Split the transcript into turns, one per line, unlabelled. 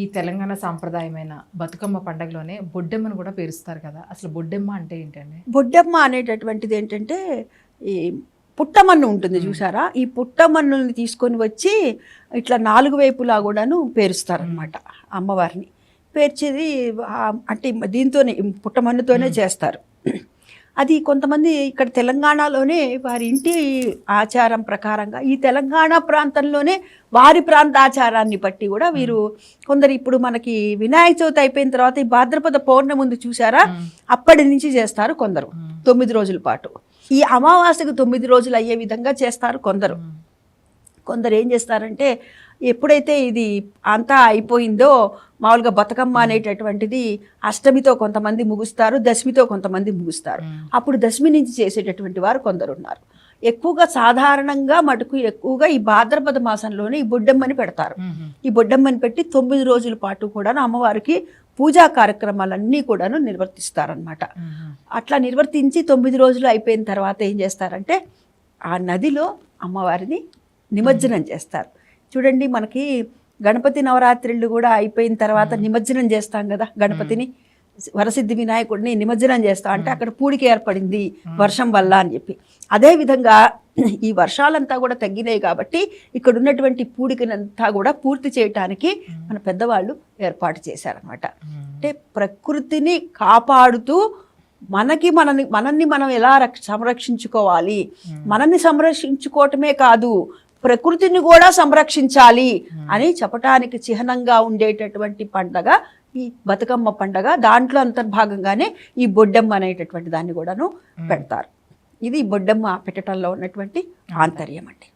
ఈ తెలంగాణ సాంప్రదాయమైన బతుకమ్మ పండగలోనే బొడ్డెమ్మను కూడా పేరుస్తారు కదా. అసలు బొడ్డెమ్మ అంటే ఏంటండి?
బొడ్డమ్మ అనేటటువంటిది ఏంటంటే ఈ పుట్టమన్ను ఉంటుంది చూసారా? ఈ పుట్టమన్నుల్ని తీసుకొని వచ్చి ఇట్లా నాలుగు వైపులా కూడాను పేరుస్తారనమాట అమ్మవారిని. పేర్చేది అంటే దీంతోనే పుట్టమన్నుతోనే చేస్తారు. అది కొంతమంది ఇక్కడ తెలంగాణలోనే వారి ఇంటి ఆచారం ప్రకారంగా ఈ తెలంగాణ ప్రాంతంలోనే వారి ప్రాంత ఆచారాన్ని బట్టి కూడా వీరు కొందరు ఇప్పుడు మనకి వినాయక చవితి అయిపోయిన తర్వాత ఈ భాద్రపద పౌర్ణమి ఉంది చూసారా అప్పటి నుంచి చేస్తారు కొందరు తొమ్మిది రోజుల పాటు. ఈ అమావాస్యకు తొమ్మిది రోజులు అయ్యే విధంగా చేస్తారు కొందరు. కొందరు ఏం చేస్తారంటే ఎప్పుడైతే ఇది అంతా అయిపోయిందో మామూలుగా బతుకమ్మ అనేటటువంటిది అష్టమితో కొంతమంది ముగుస్తారు దశమితో కొంతమంది ముగుస్తారు. అప్పుడు దశమి నుంచి చేసేటటువంటి వారు కొందరు ఉన్నారు ఎక్కువగా సాధారణంగా మటుకు ఎక్కువగా ఈ భాద్రపద మాసంలోనే ఈ బొడ్డమ్మని పెడతారు. ఈ బొడ్డమ్మని పెట్టి తొమ్మిది రోజుల పాటు కూడా అమ్మవారికి పూజా కార్యక్రమాలన్నీ కూడాను నిర్వర్తిస్తారనమాట అట్లా నిర్వర్తించి తొమ్మిది రోజులు అయిపోయిన తర్వాత ఏం చేస్తారంటే ఆ నదిలో అమ్మవారిని నిమజ్జనం చేస్తారు. చూడండి మనకి గణపతి నవరాత్రులు కూడా అయిపోయిన తర్వాత నిమజ్జనం చేస్తాం కదా గణపతిని. వరసిద్ధి వినాయకుడిని నిమజ్జనం చేస్తాం అంటే అక్కడ పూడికి ఏర్పడింది వర్షం వల్ల అని చెప్పి. అదే విధంగా ఈ వర్షాలంతా కూడా తగ్గినాయి కాబట్టి ఇక్కడ ఉన్నటువంటి పూడికనంతా కూడా పూర్తి చేయటానికి మన పెద్దవాళ్ళు ఏర్పాటు చేశారనమాట అంటే ప్రకృతిని కాపాడుతూ మనకి మనని మనల్ని మనం ఎలా రక్ష సంరక్షించుకోవాలి? మనల్ని సంరక్షించుకోవటమే కాదు ప్రకృతిని కూడా సంరక్షించాలి అని చెప్పటానికి చిహ్నంగా ఉండేటటువంటి పండగ ఈ బతుకమ్మ పండగ దాంట్లో అంతర్భాగంగానే ఈ బొడ్డమ్మ అనేటటువంటి దాన్ని కూడాను పెడతారు. ఇది బొడ్డమ్మ పెట్టడంలో ఉన్నటువంటి ఆంతర్యం అండి.